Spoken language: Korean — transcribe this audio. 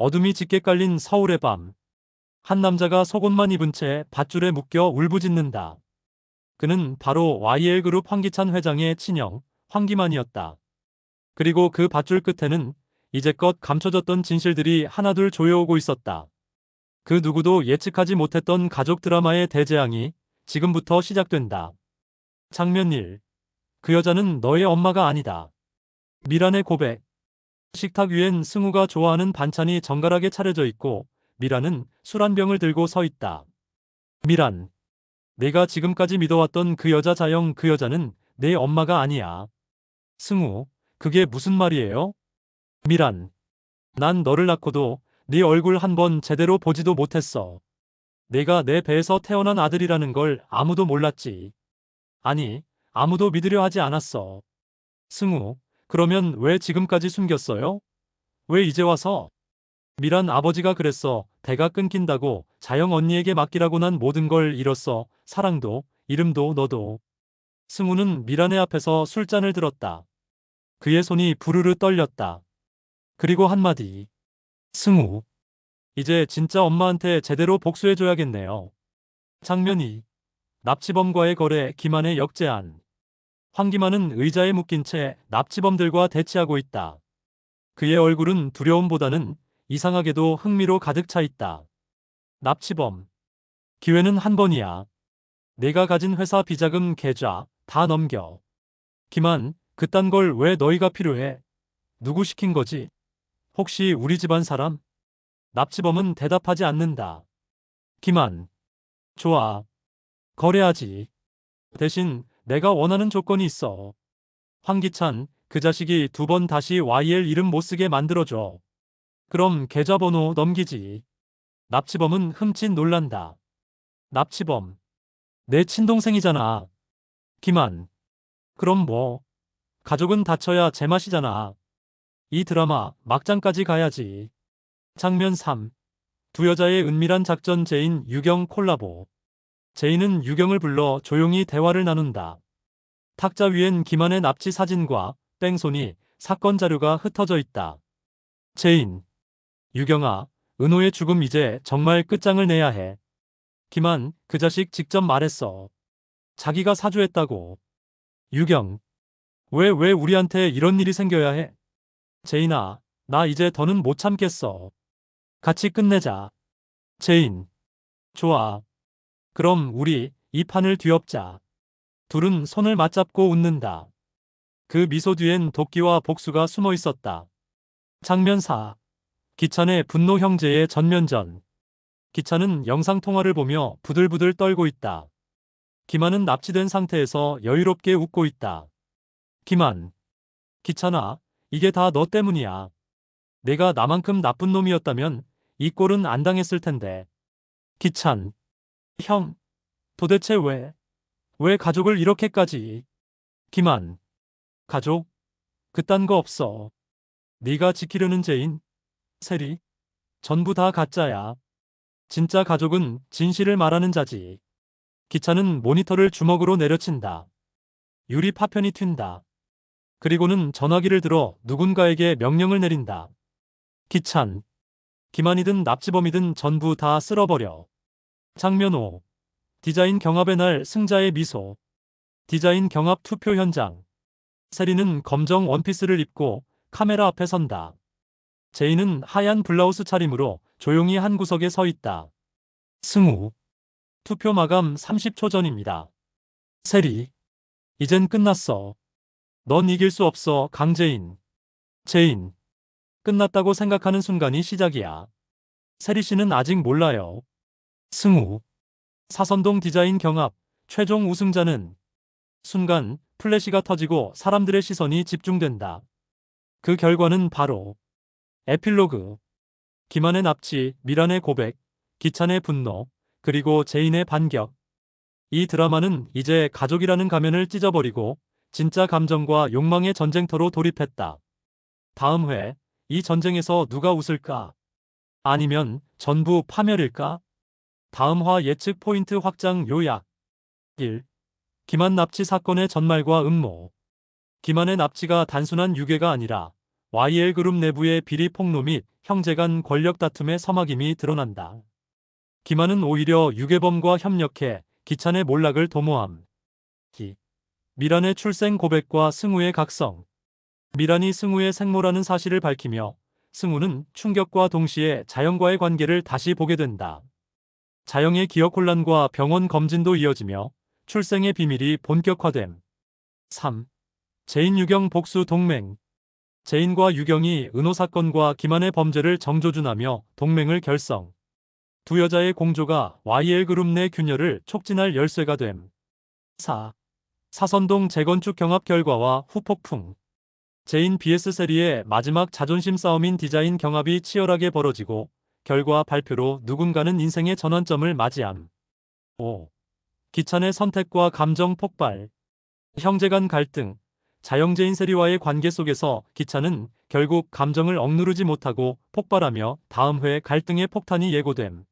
어둠이 짙게 깔린 서울의 밤. 한 남자가 속옷만 입은 채 밧줄에 묶여 울부짖는다. 그는 바로 YL그룹 황기찬 회장의 친형, 황기만이었다. 그리고 그 밧줄 끝에는 이제껏 감춰졌던 진실들이 하나둘 조여오고 있었다. 그 누구도 예측하지 못했던 가족 드라마의 대재앙이 지금부터 시작된다. 장면 1. 그 여자는 너의 엄마가 아니다. 미란의 고백. 식탁 위엔 승우가 좋아하는 반찬이 정갈하게 차려져 있고 미란은 술 한 병을 들고 서 있다. 미란. 내가 지금까지 믿어왔던 그 여자 자영 그 여자는 내 엄마가 아니야. 승우. 그게 무슨 말이에요? 미란. 난 너를 낳고도 네 얼굴 한 번 제대로 보지도 못했어. 내가 내 배에서 태어난 아들이라는 걸 아무도 몰랐지. 아니, 아무도 믿으려 하지 않았어. 승우, 그러면 왜 지금까지 숨겼어요? 왜 이제 와서? 미란 아버지가 그랬어. 대가 끊긴다고 자영 언니에게 맡기라고 난 모든 걸 잃었어. 사랑도, 이름도, 너도. 승우는 미란의 앞에서 술잔을 들었다. 그의 손이 부르르 떨렸다. 그리고 한마디. 승우. 이제 진짜 엄마한테 제대로 복수해줘야겠네요. 장면 2. 납치범과의 거래 기만의 역제안. 황기만은 의자에 묶인 채 납치범들과 대치하고 있다. 그의 얼굴은 두려움보다는 이상하게도 흥미로 가득 차 있다. 납치범. 기회는 한 번이야. 내가 가진 회사 비자금 계좌 다 넘겨. 기만, 그딴 걸 왜 너희가 필요해? 누구 시킨 거지? 혹시 우리 집안 사람? 납치범은 대답하지 않는다. 기만. 좋아. 거래하지. 대신 내가 원하는 조건이 있어. 황기찬, 그 자식이 두 번 다시 YL 이름 못 쓰게 만들어줘. 그럼 계좌번호 넘기지. 납치범은 흠칫 놀란다. 납치범. 내 친동생이잖아. 기만. 그럼 뭐. 가족은 다쳐야 제맛이잖아. 이 드라마 막장까지 가야지. 장면 3. 두 여자의 은밀한 작전 제인 유경 콜라보. 제인은 유경을 불러 조용히 대화를 나눈다. 탁자 위엔 기만의 납치 사진과 뺑소니, 사건 자료가 흩어져 있다. 제인. 유경아, 은호의 죽음 이제 정말 끝장을 내야 해. 기만, 그 자식 직접 말했어. 자기가 사주했다고. 유경. 왜, 왜 우리한테 이런 일이 생겨야 해? 제인아, 나 이제 더는 못 참겠어. 같이 끝내자. 제인. 좋아. 그럼 우리 이 판을 뒤엎자. 둘은 손을 맞잡고 웃는다. 그 미소 뒤엔 도끼와 복수가 숨어 있었다. 장면 4. 기찬의 분노 형제의 전면전. 기찬은 영상통화를 보며 부들부들 떨고 있다. 기만은 납치된 상태에서 여유롭게 웃고 있다. 기만. 기찬아, 이게 다 너 때문이야. 내가 나만큼 나쁜 놈이었다면 이 꼴은 안 당했을 텐데. 기찬. 형. 도대체 왜? 왜 가족을 이렇게까지? 기만. 가족? 그딴 거 없어. 네가 지키려는 죄인? 세리? 전부 다 가짜야. 진짜 가족은 진실을 말하는 자지. 기차는 모니터를 주먹으로 내려친다. 유리 파편이 튄다. 그리고는 전화기를 들어 누군가에게 명령을 내린다. 기찬. 기만이든 납치범이든 전부 다 쓸어버려. 장면 5. 디자인 경합의 날 승자의 미소. 디자인 경합 투표 현장. 세리는 검정 원피스를 입고 카메라 앞에 선다. 제이는 하얀 블라우스 차림으로 조용히 한 구석에 서 있다. 승우. 투표 마감 30초 전입니다. 세리. 이젠 끝났어. 넌 이길 수 없어, 강재인. 제인. 끝났다고 생각하는 순간이 시작이야. 세리 씨는 아직 몰라요. 승우. 사선동 디자인 경합, 최종 우승자는 순간 플래시가 터지고 사람들의 시선이 집중된다. 그 결과는 바로 에필로그. 기만의 납치, 미란의 고백, 기찬의 분노, 그리고 제인의 반격. 이 드라마는 이제 가족이라는 가면을 찢어버리고 진짜 감정과 욕망의 전쟁터로 돌입했다. 다음 회, 이 전쟁에서 누가 웃을까? 아니면 전부 파멸일까? 다음화 예측 포인트 확장 요약 1. 기만 납치 사건의 전말과 음모 기만의 납치가 단순한 유괴가 아니라 YL그룹 내부의 비리 폭로 및 형제 간 권력 다툼의 서막임이 드러난다. 김한은 오히려 유괴범과 협력해 기찬의 몰락을 도모함. 기. 미란의 출생 고백과 승우의 각성. 미란이 승우의 생모라는 사실을 밝히며 승우는 충격과 동시에 자영과의 관계를 다시 보게 된다. 자영의 기억 혼란과 병원 검진도 이어지며 출생의 비밀이 본격화됨. 3. 제인 유경 복수 동맹. 제인과 유경이 은호 사건과 김한의 범죄를 정조준하며 동맹을 결성. 두 여자의 공조가 YL그룹 내 균열을 촉진할 열쇠가 됨. 4. 사선동 재건축 경합 결과와 후폭풍. 제인 BS 세리의 마지막 자존심 싸움인 디자인 경합이 치열하게 벌어지고 결과 발표로 누군가는 인생의 전환점을 맞이함. 5. 기찬의 선택과 감정 폭발. 형제 간 갈등. 자영제인 세리와의 관계 속에서 기찬은 결국 감정을 억누르지 못하고 폭발하며 다음 회 갈등의 폭탄이 예고됨.